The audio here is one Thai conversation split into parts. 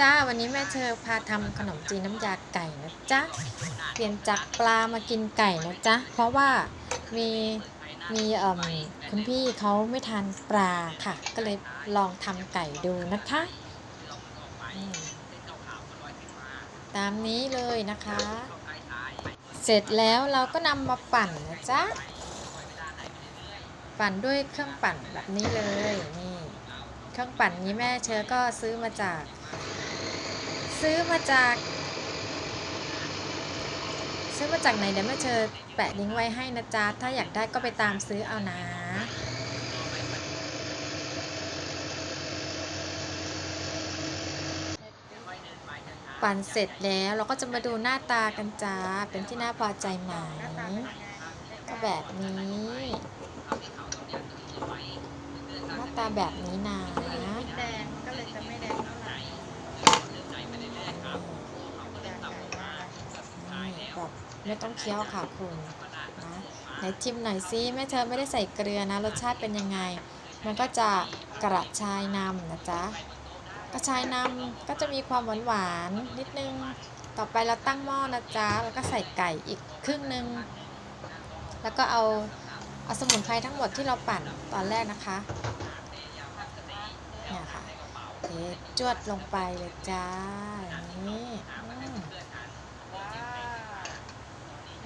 จ้า วันนี้แม่เชอพาทำขนมจีนน้ำยาไก่นะจ๊ะ เปลี่ยนจากปลามากินไก่นะจ๊ะ เพราะว่ามีมีเอ่มคุณพี่เขาไม่ทานปลาค่ะ ก็เลยลองทำไก่ดูนะคะ ตามนี้เลยนะคะ เสร็จแล้วเราก็นำมาปั่นนะจ๊ะ ปั่นด้วยเครื่องปั่นแบบนี้เลยนี่เครื่องปั่นนี้แม่เชอก็ซื้อมาจาก ซื้อมาจาก ซื้อมาจากไหนเดี๋ยวแม่เชอแปะลิงก์ไว้ให้นะจ๊ะ ถ้าอยากได้ก็ไปตามซื้อเอานะปั่นเสร็จแล้วเราก็จะมาดูหน้าตากันจ้า เป็นที่น่าพอใจไหมก็แบบนี้ หน้าตาแบบนี้นะ แดงก็เลยจะไม่แดงเท่าไหร่ นี่แบบ ไม่ต้องเคี้ยวค่ะคุณนะไหนชิมหน่อยซิแม่เธอไม่ได้ใส่เกลือนะ รสชาติเป็นยังไง มันก็จะกระชายนำนะจ๊ะกระชายนำก็จะมีความหวานหวานนิดนึง ต่อไปเราตั้งหม้อนะจ๊ะแล้วก็ใส่ไก่อีกครึ่งหนึ่งแล้วก็เอาเอาสมุนไพรทั้งหมดที่เราปั่นตอนแรกนะคะเนี่ยค่ะเทจวดลงไปเลยจ้าอย่างนี้อืม ว้า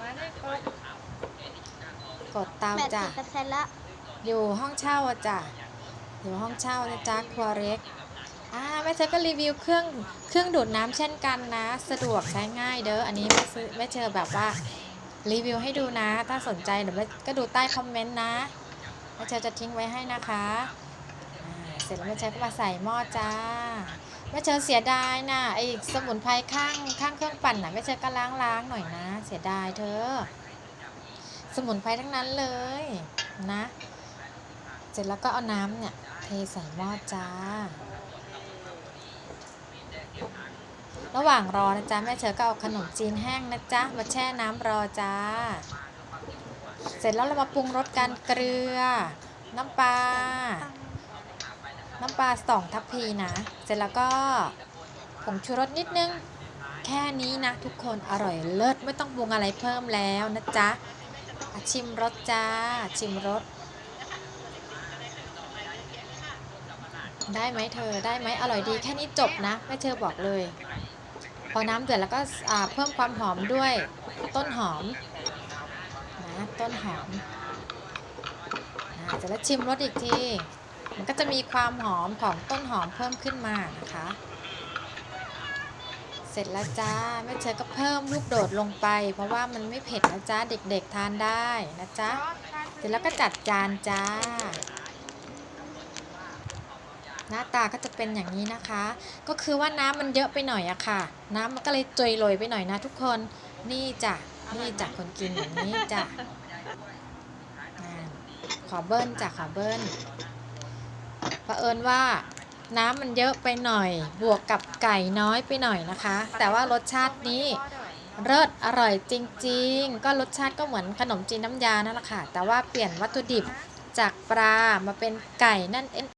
ว มาได้ครบกดเตาแปดจ้ะสิบเปอร์เซ็นต์ละอยู่ห้องเช่าอะจ้ะอยู่ห้องเช่านะจ๊ะครัวเล็กอ่าแม่เชอก็รีวิวเครื่องเครื่องดูดน้ำเช่นกันนะ สะดวกใช้ง่ายเด้ออันนี้แม่ซื้อแม่เชอแบบว่ารีวิวให้ดูนะ ถ้าสนใจเดี๋ยวแม่ก็ดูใต้คอมเมนต์นะแม่เชอจะทิ้งไว้ให้นะคะอ่าเสร็จแล้วแม่เชอก็มาใส่หม้อจ้า แม่เชอเสียดายนะไอ้สมุนไพรข้างข้างเครื่องปั่นน่ะแม่เชอก็ล้างล้างหน่อยนะ เสียดายเธอ สมุนไพรทั้งนั้นเลยนะ เสร็จแล้วก็เอาน้ำเนี่ยเทใส่หม้อจ้า ระหว่างรอนะจ๊ะแม่เชอก็เอาขนมจีนแห้งนะจ๊ะมาแช่น้ำรอจ้า เสร็จแล้วเรามาปรุงรสกันเกลือ น้ำปลา น้ำปลาสองทัพพีนะ เสร็จแล้วก็ผงชูรสนิดนึง แค่นี้นะ ทุกคนอร่อยเลิศไม่ต้องปรุงอะไรเพิ่มแล้วนะจ๊ะชิมรสจ้า ชิมรสได้ไหมเธอได้ไหมอร่อยดีแค่นี้จบนะแม่เธอบอกเลย พอน้ำเดือดแล้วก็เพิ่มความหอมด้วยต้นหอมนะต้นหอมอ่าเสร็จแล้วชิมรสอีกที มันก็จะมีความหอมของต้นหอมเพิ่มขึ้นมานะคะ เสร็จแล้วจ้าแม่เชอก็เพิ่มลูกโดดลงไป เพราะว่ามันไม่เผ็ดนะจ๊ะเด็กๆทานได้นะจ๊ะเสร็จแล้วก็จัดจานจ้า หน้าตาก็จะเป็นอย่างนี้นะคะ ก็คือว่าน้ำมันเยอะไปหน่อยอะค่ะ น้ำมันก็เลยจอยโรยไปหน่อยนะทุกคนนี่จ้ะนี่จ้ะคนกินอย่างนี้จ้ะขอเบิ้ลจ้ะขอเบิ้ล เผอิญว่าน้ำมันเยอะไปหน่อย บวกกับไก่น้อยไปหน่อยนะคะ แต่ว่ารสชาตินี้เลิศอร่อยจริง ๆ ก็รสชาติก็เหมือนขนมจีนน้ำยานั่นแหละค่ะ แต่ว่าเปลี่ยนวัตถุดิบจากปลามาเป็นไก่นั่นเอง